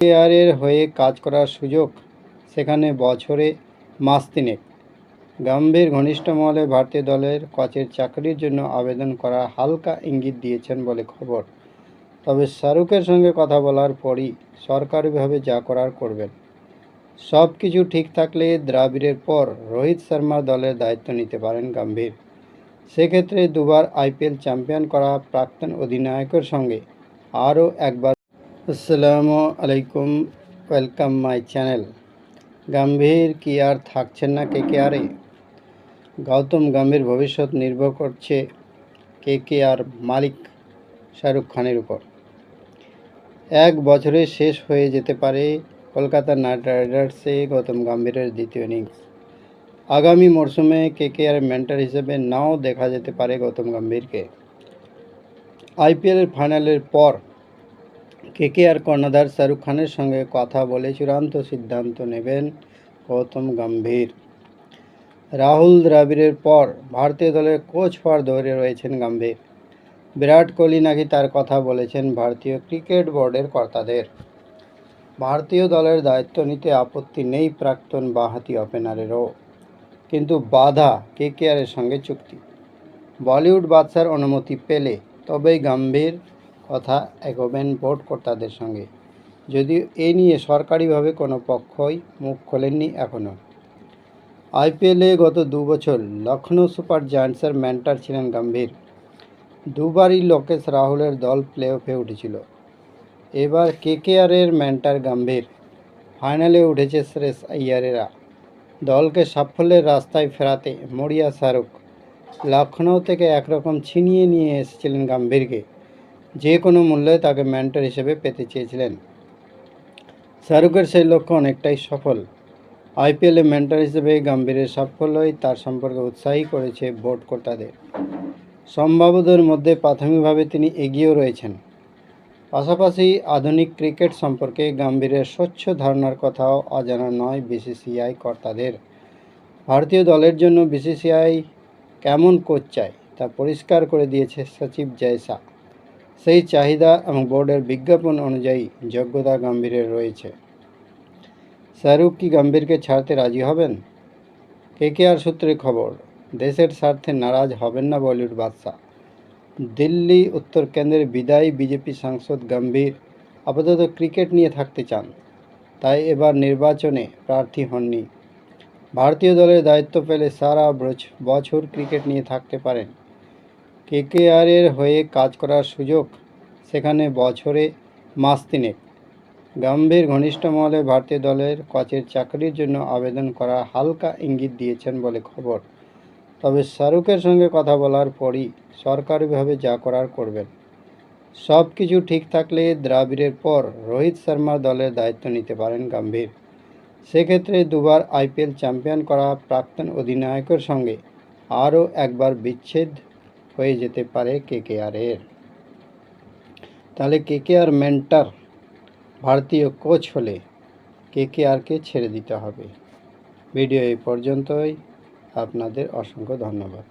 কেয়ারের হয়ে কাজ করার সুযোগ সেখানে বছরে মাস তিনেক। গম্ভীর ঘনিষ্ঠ মহলে ভারতীয় দলের কোচের চাকরির জন্য আবেদন করা হালকা ইঙ্গিত দিয়েছেন বলে খবর। তবে শাহরুখের সঙ্গে কথা বলার পরই সরকারিভাবে যা করার করবেন। সব কিছু ঠিক থাকলে দ্রাবিড়ের পর রোহিত শর্মার দলের দায়িত্ব নিতে পারেন গাম্ভীর। সেক্ষেত্রে দুবার আইপিএল চ্যাম্পিয়ন করা প্রাক্তন অধিনায়কের সঙ্গে আরও একবার আসসালামু আলাইকুম, ওয়েলকাম মাই চ্যানেল। গাম্ভীর কি আর থাকছেন না কে কে আরে গৌতম গাম্ভীর ভবিষ্যৎ নির্ভর করছে কে কে আর মালিক শাহরুখ খানের উপর। এক বছরে শেষ হয়ে যেতে পারে কলকাতা নাইট রাইডার্সে গৌতম গাম্ভীরের দ্বিতীয় ইনিংস। আগামী মরশুমে কে কে আর মেন্টার হিসেবে নাও দেখা যেতে পারে গৌতম গম্ভীরকে। আইপিএলের ফাইনালের পর কে আর কর্ণধার শাহরুখ খানের সঙ্গে কথা বলে চূড়ান্ত সিদ্ধান্ত নেবেন গৌতম গম্ভীর? রাহুল দ্রাবিড়ের পর ভারতীয় দলের কোচ হওয়ার ধরে রয়েছেন গম্ভীর। বিরাট কোহলি নাকি তার কথা বলেছেন ভারতীয় ক্রিকেট বোর্ডের কর্তাদের। ভারতীয় দলের দায়িত্ব নিতে আপত্তি নেই প্রাক্তন বাঁহাতি ওপেনারেরও। কিন্তু বাধা কে কেআরের সঙ্গে চুক্তি। বলিউড বাদশার অনুমতি পেলে তবেই গম্ভীর কথা এগোবেন বোর্ড কর্তাদের সঙ্গে। যদিও এ নিয়ে সরকারিভাবে কোনো পক্ষই মুখ খোলেননি এখনও। আইপিএলে গত দু বছর লখনৌ সুপার জায়ান্টসের মেন্টার ছিলেন গম্ভীর। দুবারই লোকেশ রাহুলের দল প্লে অফে উঠেছিল। এবার কেকেআরের মেন্টার গম্ভীর। ফাইনালে উঠেছে শ্রেষ আইয়ারেরা। দলকে সাফল্যের রাস্তায় ফেরাতে মরিয়া শাহরুখ। লখনৌ থেকে একরকম ছিনিয়ে নিয়ে এসেছিলেন গম্ভীরকে। যে কোনো মূল্যে তাকে মেন্টর হিসেবে পেতে চেয়েছিলেন। শাহরুখের সেই লক্ষ্য অনেকটাই সফল। আইপিএলে মেন্টর হিসেবে গাম্ভীরের সাফল্যই তার সম্পর্কে উৎসাহী করেছে বোর্ড কর্তাদের। সম্ভাবদের মধ্যে প্রাথমিকভাবে তিনি এগিয়েও রয়েছেন। পাশাপাশি আধুনিক ক্রিকেট সম্পর্কে গাম্ভীরের স্বচ্ছ ধারণার কথাও অজানা নয় বিসিসিআই কর্তাদের। ভারতীয় দলের জন্য বিসিসিআই কেমন কোচ চায় তা পরিষ্কার করে দিয়েছে সচিব জয়সা। সেই চাহিদা এবং বোর্ডের বিজ্ঞাপন অনুযায়ী যোগ্যতা গম্ভীরের রয়েছে। শাহরুখ কি গম্ভীরকে ছাড়তে রাজি হবেন? কেকেআর সূত্রে খবর, দেশের স্বার্থে নারাজ হবেন না বলিউড বাদশাহ। দিল্লি, উত্তর কেন্দ্রের বিদায়ী বিজেপি সাংসদ গম্ভীর আপাতত ক্রিকেট নিয়ে থাকতে চান, তাই এবার নির্বাচনে প্রার্থী হননি। ভারতীয় দলের দায়িত্ব পেলে সারা বছর ক্রিকেট নিয়ে থাকতে পারেন। কেকেআরের হয়ে কাজ করার সুযোগ সেখানে বছরে মাস তিনেক। গম্ভীর ঘনিষ্ঠ মহলে ভারতীয় দলের কোচের চাকরির জন্য আবেদন করা হালকা ইঙ্গিত দিয়েছেন বলে খবর। তবে শাহরুখের সঙ্গে কথা বলার পরই সরকারিভাবে যা করার করবেন। সব কিছু ঠিক থাকলে দ্রাবিড়ের পর রোহিত শর্মার দলের দায়িত্ব নিতে পারেন গাম্ভীর। সেক্ষেত্রে দুবার আইপিএল চ্যাম্পিয়ন করা প্রাক্তন অধিনায়কের সঙ্গে আরও একবার বিচ্ছেদ হয়ে যেতে পারে কে কে আরের তাহলে কে কে আর মেন্টার ভারতীয় কোচ হলে কে কে আরকে ছেড়ে দিতে হবে। ভিডিও এই পর্যন্তই। আপনাদের অসংখ্য ধন্যবাদ।